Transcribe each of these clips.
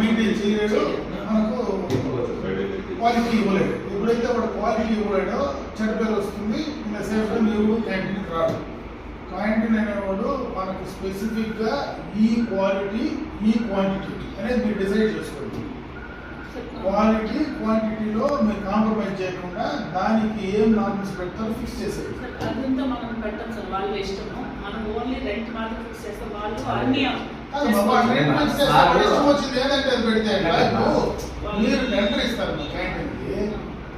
Maintain చేయలేడు. మనకు quality ఇవ్వలేదు ఎప్పుడైతే వాడు క్వాలిటీ ఇవ్వలేడో చెడు పేరు వస్తుంది. సేఫ్ నీవు క్యాంటీన్కి రాడు క్యాంటీన్ అనేవాడు మనకు స్పెసిఫిక్గా ఈ క్వాలిటీ ఈ క్వాంటిటీ అనేది మీరు డిసైడ్ చేసుకోండి. క్వాలిటీ క్వాంటిటీలో మీరు కాంప్రమైజ్ చేయకుండా దానికి ఏం నార్మల్స్ పెడతారో ఫిక్స్ చేసేది అదంతా మనం పెట్టాం సార్ వాళ్ళు ఇష్టం మనం ఓన్లీ రెంట్ మాత్రం ఫిక్స్ చేస్తాం వాళ్ళు అన్ని వచ్చింది ఏదంటే అది పెడితే మీరు టెండర్ ఇస్తారు క్యాంటీన్కి.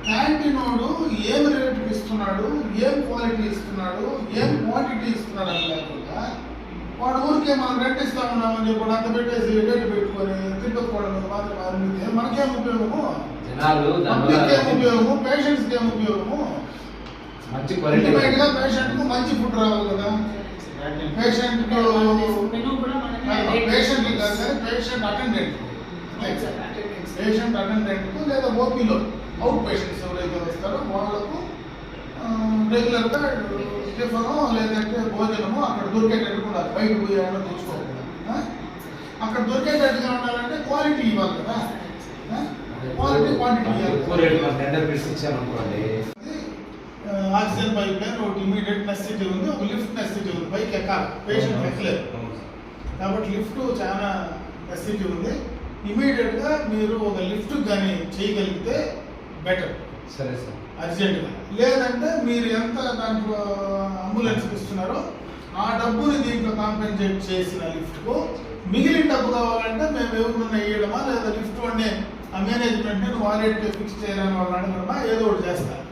క్యాంటీన్ వాడు ఏం రేటుకి ఇస్తున్నాడు ఏం క్వాలిటీ ఇస్తున్నాడు ఏం క్వాంటిటీ ఇస్తున్నాడు అని లేకుండా వాడు ఊరికే మనం రెంట్ ఇస్తా ఉన్నామని చెప్పి అంత పెట్టేసి రేటు పెట్టుకొని కూడా మాత్రం మనకేం ఉపయోగము? పబ్లిక్ ఏం ఉపయోగము? పేషెంట్స్కి ఏం ఉపయోగము? మంచి క్వాలిటీ అల్టిమేట్గా పేషెంట్కు మంచి ఫుడ్ రావాలి కదా. పేషెంట్ పేషెంట్ కాదు కానీ పేషెంట్ అటెండెంట్ పేషెంట్ అటెండెంట్కు లేదా ఓపీలో అవుట్ పేషెంట్స్ ఎవరైతే వస్తారో వాళ్ళకు రెగ్యులర్గా టిఫను లేదంటే భోజనము అక్కడ దొరికేటట్టు కూడా బయట పోయి ఏమైనా తెచ్చుకోకూడదు ఆ? అక్కడ దొరికేటట్టుగా ఉండాలంటే క్వాలిటీ ఇవ్వాలి కదా quality quantity oxygen pipeline ఒకటి ఇమీడియట్ నెసిటీ ఉంది ఒక లిఫ్ట్ నెసిటీ ఉంది పైకి ఎక్కాలి. పేషెంట్ ఎక్కలేదు. కాబట్టి లిఫ్ట్ చాలా నెసిటీ ఉంది. ఇమీడియట్గా మీరు ఒక లిఫ్ట్ కానీ చేయగలిగితే బెటర్. సరే సార్. అర్జెంటుగా. లేదంటే మీరు ఎంత దాంట్లో అంబులెన్స్ ఇస్తున్నారో ఆ డబ్బుని దీంట్లో కాంపెన్సేట్ చేసిన లిఫ్ట్కు మిగిలిన డబ్బు కావాలంటే మేము ఎవరినన్నా వేయడమా లేదా లిఫ్ట్ వాడిని ఆ మేనేజ్మెంట్ వాలెట్ ఫిక్స్ చేయాలని వాళ్ళు అడగడమా? ఏదో ఒకటి చేస్తారు